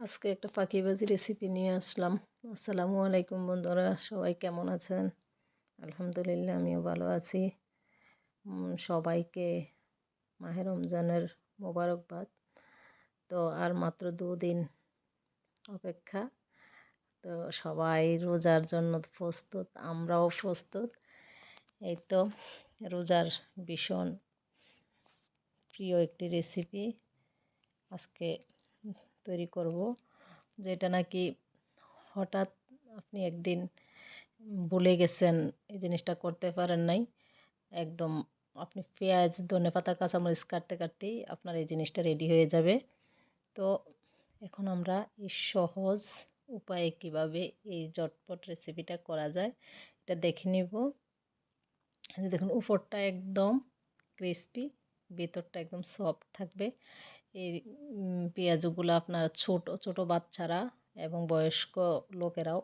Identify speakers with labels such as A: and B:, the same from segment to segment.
A: আজকে একটা ফাঁকিবাজি রেসিপি নিয়ে আসলাম। আসসালামু আলাইকুম বন্ধুরা, সবাই কেমন আছেন? আলহামদুলিল্লাহ, আমিও ভালো আছি। সবাইকে মাহে রমজানের মোবারকবাদ। তো আর মাত্র দুদিন অপেক্ষা। তো সবাই রোজার জন্য প্রস্তুত, আমরাও প্রস্তুত। এই তো রোজার ভীষণ প্রিয় একটি রেসিপি আজকে তৈরি করব। যেটা নাকি হঠাৎ আপনি একদিন ভুলে গেছেন, এই জিনিসটা করতে পারেন নাই। একদম আপনি পেঁয়াজ, ধনে পাতা, কাঁচামরিচ কাটতে কাটতেই আপনার এই জিনিসটা রেডি হয়ে যাবে। তো এখন আমরা এই সহজ উপায়ে কীভাবে এই জটপট রেসিপিটা করা যায়, এটা দেখে নিব। দেখুন, উপরটা একদম ক্রিস্পি ভেতরটা একদম সফট থাকবে। এই পেঁয়াজগুলো আপনার ছোট ছোট বাচ্চারা এবং বয়স্ক লোকেরাও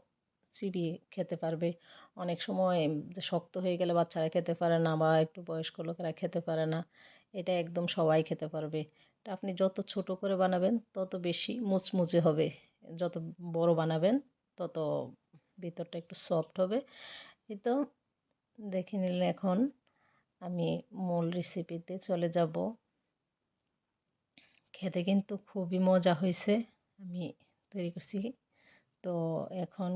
A: চিবিয়ে খেতে পারবে। অনেক সময় শক্ত হয়ে গেলে বাচ্চারা খেতে পারে না বা একটু বয়স্ক লোকেরা খেতে পারে না, এটা একদম সবাই খেতে পারবে। এটা আপনি যত ছোট করে বানাবেন, তত বেশি মুচমুচে হবে। যত বড় বানাবেন, তত ভিতরটা একটু সফট হবে। এই তো দেখে নিলে এখন আমি মূল রেসিপিতে চলে যাব। খেতে কিন্তু খুবই মজা হয়েছে। আমি তৈরি করছি। তো এখন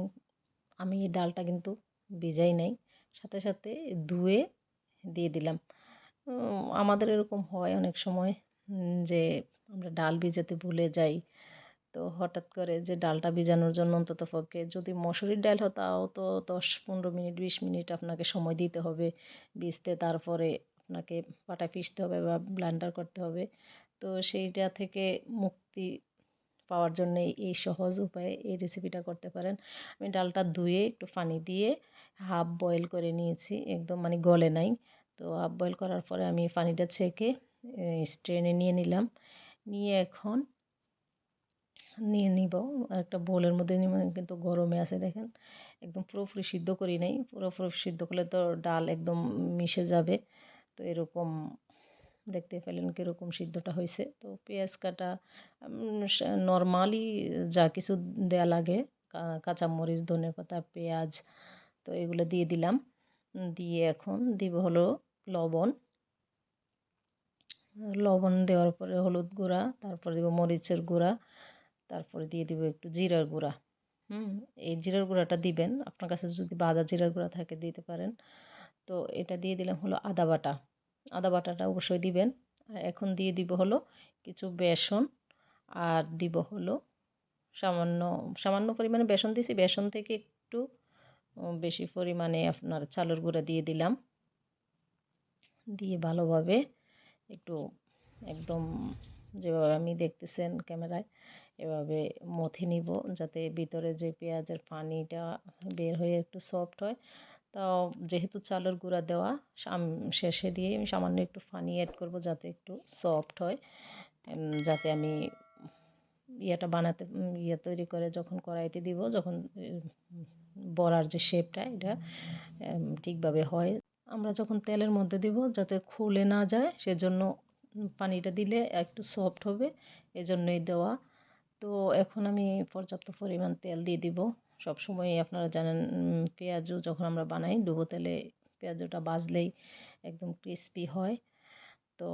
A: আমি ডালটা কিন্তু ভিজাই নাই। সাথে সাথে ধুয়ে দিয়ে দিলাম। আমাদের এরকম হয় অনেক সময় যে আমরা ডাল ভিজাতে ভুলে যাই। তো হঠাৎ করে যে ডালটা ভিজানোর জন্য অন্তত পক্ষে যদি মসুরির ডাল হয়, তাও তো দশ, পনেরো মিনিট, বিশ মিনিট আপনাকে সময় দিতে হবে। ভিজতে তারপরে আপনাকে পাটা পিষতে হবে বা ব্লান্ডার করতে হবে। তো সেইটা থেকে মুক্তি পাওয়ার জন্য এই সহজ উপায়ে এই রেসিপিটা করতে পারেন। আমি ডালটা ধুয়ে একটু পানি দিয়ে হাফ বয়েল করে নিয়েছি, একদম মানে গলে নাই। তো হাফ বয়েল করার পরে আমি পানিটা ছেঁকে স্ট্রেনে নিয়ে নিলাম। নিয়ে এখন নিয়ে নিব। আর একটা বোলের মধ্যে নিব, কিন্তু গরমে আছে দেখেন। একদম পুরোপুরি সিদ্ধ করি নাই। পুরোপুরি সিদ্ধ করলে তো ডাল একদম মিশে যাবে। তো এরকম দেখতে পেলেন কীরকম সিদ্ধটা হয়েছে। তো পেঁয়াজ কাটা নর্মালি যা কিছু দেয়া লাগে কাঁচামরিচ, ধনে পাতা, পেঁয়াজ, তো এগুলো দিয়ে দিলাম। দিয়ে এখন দিব হলো লবণ। লবণ দেওয়ার পরে হলুদ গুঁড়া, তারপরে দিব মরিচের গুঁড়া, তারপরে দিয়ে দিব একটু জিরার গুঁড়া। হুম, এই জিরার গুঁড়াটা দিবেন। আপনার কাছে যদি বাজার জিরার গুঁড়া থাকে দিতে পারেন। তো এটা দিয়ে দিলাম হলো আদা বাটা। আদা বাটাটা অবশ্যই দিবেন। আর এখন দিয়ে দিব হলো কিছু বেসন আর দিব হলো সামান্য সামান্য পরিমাণে বেসন দিয়েছি বেসন থেকে একটু বেশি পরিমাণে আপনার চালের গুঁড়া দিয়ে দিলাম। দিয়ে ভালোভাবে একটু একদম যেভাবে আমি দেখতেছেন ক্যামেরায়, এভাবে মথে নিব যাতে ভিতরে যে পেঁয়াজের পানিটা বের হয়ে একটু সফট হয়। তাও যেহেতু চালের গুঁড়া দেওয়া শেষে দিয়ে আমি সামান্য একটু পানি অ্যাড করব যাতে একটু সফট হয়। যাতে আমি ইয়েটা বানাতে ইয়ে তৈরি করে যখন কড়াইতে দিব, যখন বড়ার যে শেপটা এটা ঠিকভাবে হয়। আমরা যখন তেলের মধ্যে দিব, যাতে খুলে না যায়, সেজন্য পানিটা দিলে একটু সফট হবে, এজন্যই দেওয়া। তো এখন আমি পর্যাপ্ত পরিমাণ তেল দিয়ে দিব। সব সময় আপনারা জানেন পেঁয়াজও যখন আমরা বানাই, ডুবো তেলে পেঁয়াজটা বাজলেই একদম ক্রিস্পি হয়। তো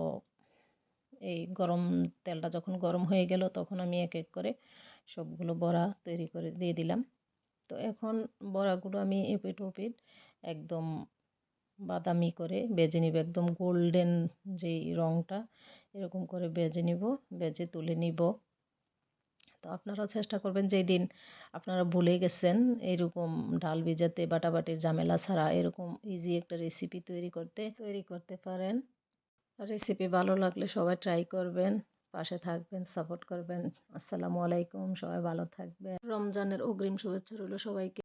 A: এই গরম তেলটা যখন গরম হয়ে গেল, তখন আমি এক এক করে সবগুলো বড়া তৈরি করে দিয়ে দিলাম। তো এখন বড়াগুলো আমি এপিট ওপিট একদম বাদামি করে বেজে নিব, একদম গোল্ডেন যেই রঙটা এরকম করে বেজে নিব, বেজে তুলে নিব। তো আপনারাও চেষ্টা করবেন যেই দিন আপনারা ভুলে গেছেন, এরকম ডাল ভিজাতে, বাটাবাটির ঝামেলা ছাড়া এরকম ইজি একটা রেসিপি তৈরি করতে তৈরি করতে পারেন। রেসিপি ভালো লাগলে সবাই ট্রাই করবেন, পাশে থাকবেন সাপোর্ট করবেন। আসসালামু আলাইকুম, সবাই ভালো থাকবেন। রমজানের অগ্রিম শুভেচ্ছা রইল সবাইকে।